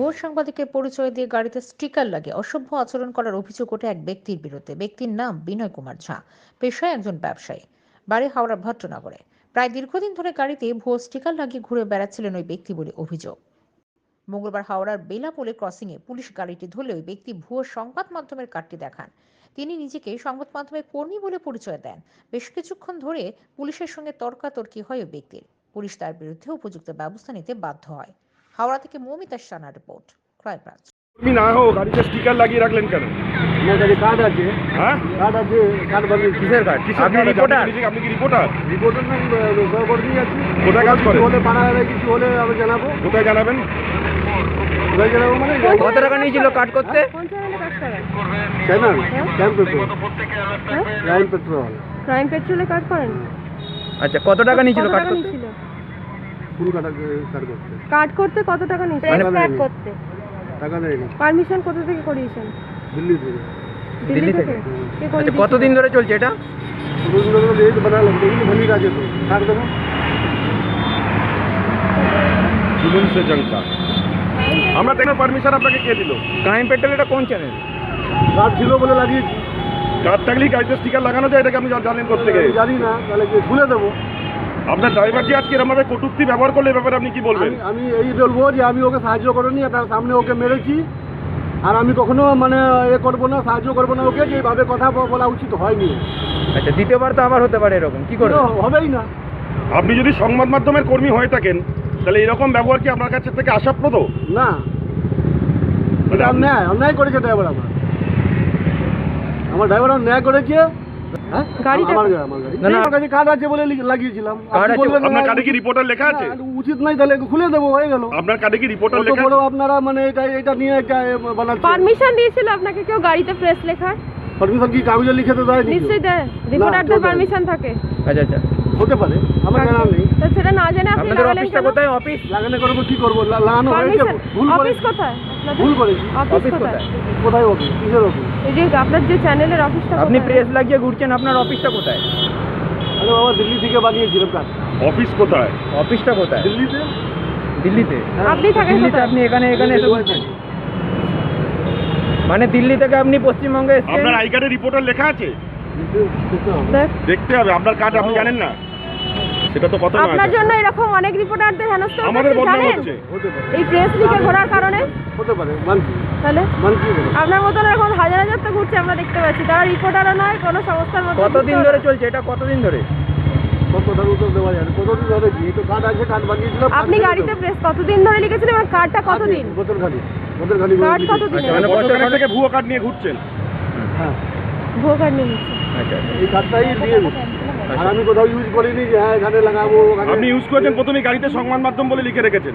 ভুয়ো সাংবাদিকের পরিচয় দিয়ে গাড়িতে স্টিকার লাগিয়ে অসভ্য আচরণ করার অভিযোগ ওঠে এক ব্যক্তির বিরুদ্ধে। ব্যক্তির নাম বিনয় কুমার ঝা। পেশায় একজন ব্যবসায়ী। বাড়ি হাওড়ার ভট্টনগরে। প্রায় দীর্ঘদিন ধরে গাড়িতে ভুয়ো স্টিকার লাগিয়ে ঘুরে বেড়াচ্ছিলেন ওই ব্যক্তি বলে অভিযোগ। মঙ্গলবার হাওড়ার বেলাপোলে ক্রসিংয়ে পুলিশ গাড়িটি ধরলে ওই ব্যক্তি ভুয়ো সংবাদ মাধ্যমের কার্ডটি দেখান। তিনি নিজেকে সংবাদ মাধ্যমের কর্মী বলে পরিচয় দেন। বেশ কিছুক্ষণ ধরে পুলিশের সঙ্গে তর্কাতর্কি হয় ওই ব্যক্তির। পুলিশ তার বিরুদ্ধে উপযুক্ত ব্যবস্থা নিতে বাধ্য হয়। হাওড়া থেকে Moumita Sana report crime branch. তুমি না হো গাড়িতে স্টিকার লাগিয়ে রাখলেন কেন? কার্ড আছে হ্যাঁ? কার্ড আছে কার্ড বানিয়ে কিসের কার্ড কিসের আপনি রিপোর্টার আপনি নিজে- আপনি কি রিপোর্টার রিপোর্টার নাম সহকর্মী আছি। কোথায় কাজ করেন? কিছু হলে পাড়ায় কিছু হলে আমি জানাব। কোথায় জানাবেন? কোথায় জানাব মানে? কত টাকা নিয়েছিল কাট করতে? কোন ক্রাইম পেট্রোল হ্যাঁ? ক্রাইম পেট্রোল ক্রাইম পেট্রোলে কাজ করেন? আচ্ছা কত টাকা নিয়েছিল কাট করতে? নিয়েছিল কাটা কাট করতে কাট করতে কত টাকা নিয়েছিল মানে কাট করতে। টাকা দেয়নি। পারমিশন কোথা থেকে করিয়েছেন? দিল্লি থেকে। দিল্লি থেকে? আচ্ছা? কতদিন ধরে চলছে এটা? দুদিন ধরে এই তো বানালাম দেখি ভলি আছে তো। কাট দেবো জুলুম সে জঙ্কা আমরা দেখে পারমিশন আপনাকে কে দিল? ক্রাইম পেট্রোল এটা কোন চ্যানেল কার্ড ছিল বলে লাগিয়েছি। কার থাকলেই গাড়িতে স্টিকার লাগানো যায় এটাকে আপনি জানেন করতে আমি জানি না তাহলে খুলে দেবো। আপনার ড্রাইভার যে আজকে এরকম ভাবে কটূক্তি ব্যবহার করলে ব্যাপারে আপনি কি বলবেন? আমি আমি এই বলব যে আমি ওকে সাহায্য করিনি আপনার সামনে ওকে মেরেছি। আর আমি কখনো মানে এ করব না সাহায্য করব না ওকে যে এইভাবে কথা বলা উচিত হয়নি। আচ্ছা দ্বিতীয়বার তো আবার হতে পারে এরকম কি কিন্তু হবেই না। আপনি যদি সংবাদ মাধ্যমের কর্মী হয়ে থাকেন তাহলে এরকম ব্যবহার কি আপনার কাছে থেকে আশাপ্রদ? না। এটা অন্যায় অন্যায় করেছে ড্রাইভার আমার। আমার ড্রাইভার অন্যায় করেছে গাড়িটা- আমার গাড়ি আমার গাড়ি। না, না। আমার কাছে কার্ড আছে বলে লাগিয়েছিলাম। কার্ড আছে, আপনার কার্ডে কি রিপোর্টার লেখা আছে? উচিত নাই তাহলে খুলে দেবো হয়ে গেল। আপনার কার্ডে কি রিপোর্টার লেখা আছে? আপনারা মানে এটা এটা নিয়ে একটা এ, বানাচ্ছে। পারমিশন দিয়েছিল আপনাকে কেউ গাড়িতে প্রেস লেখার? পারমিশন কি কাগজে লিখে তো দেয় নিশ্চয়ই দেয়। রিপোর্টারদের পারমিশন থাকে আচ্ছা আচ্ছা হতে পারে আমার জানা নেই। আপনাদের অফিসটা কোথায়? অফিস? লাগানো করব কি করব? লাগানো হয়েছে? ভুল অফিস কোথায়? ভুল করেছি। অফিস কোথায়? কোথায়? কোথায় অফিস কিসের অফিস এই যে আপনার যে চ্যানেলের অফিসটা আপনি প্রেস লাগিয়ে ঘুরছেন আপনার অফিসটা কোথায়? আরে বাবা দিল্লি থেকে বানিয়েছিলাম কাজ। অফিস কোথায়? অফিসটা কোথায়? দিল্লিতে? দিল্লিতে? আপনি থাকেন দিল্লিতে আপনি এখানে এখানে এসে বলছেন মানে দিল্লি থেকে আপনি পশ্চিমবঙ্গে এসেছেন? আপনার আই কার্ডে রিপোর্টার লেখা আছে? দেখতে হবে আপনার কার্ড আপনি জানেন না? সেটা তো কথা আপনার জন্য এরকম অনেক রিপোর্টারদের হেনস্থা আমাদের বদনাম হচ্ছে। এই প্রেস লিখে ঘোরার কারণে? হতে পারে মানছি। তাহলে? মানছি আপনার মতন এখন হাজার হাজার তো ঘুরছে আমরা দেখতে পাচ্ছি। তারা রিপোর্টারও নয় কোনো সংস্থার মধ্যে কতদিন ধরে চলছে? এটা কতদিন ধরে? উত্তর দেওয়া যায় না। কতদিন ধরে কি? এই তো কার্ড আছে কার্ড বানিয়েছিলাম আপনি গাড়িতে প্রেস কতদিন ধরে লিখেছিলেন এবং কার্ডটা কতদিন? বোতল খালি বোতল খালি করে কার্ড কতদিন আচ্ছা, মানে থেকে ভুয়ো কার্ড নিয়ে ঘুরছেন। হ্যাঁ। ভুয়ো কার্ড নিয়ে নিচ্ছে। আচ্ছা আচ্ছা। এই কার্ডটাই দিয়ে দিই। আর আমি কোথাও ইউজ করিনি যে হ্যাঁ এখানে লাগাবো আপনি ইউজ করেছেন প্রথমে গাড়িতে সংবাদ মাধ্যম বলে লিখে রেখেছেন।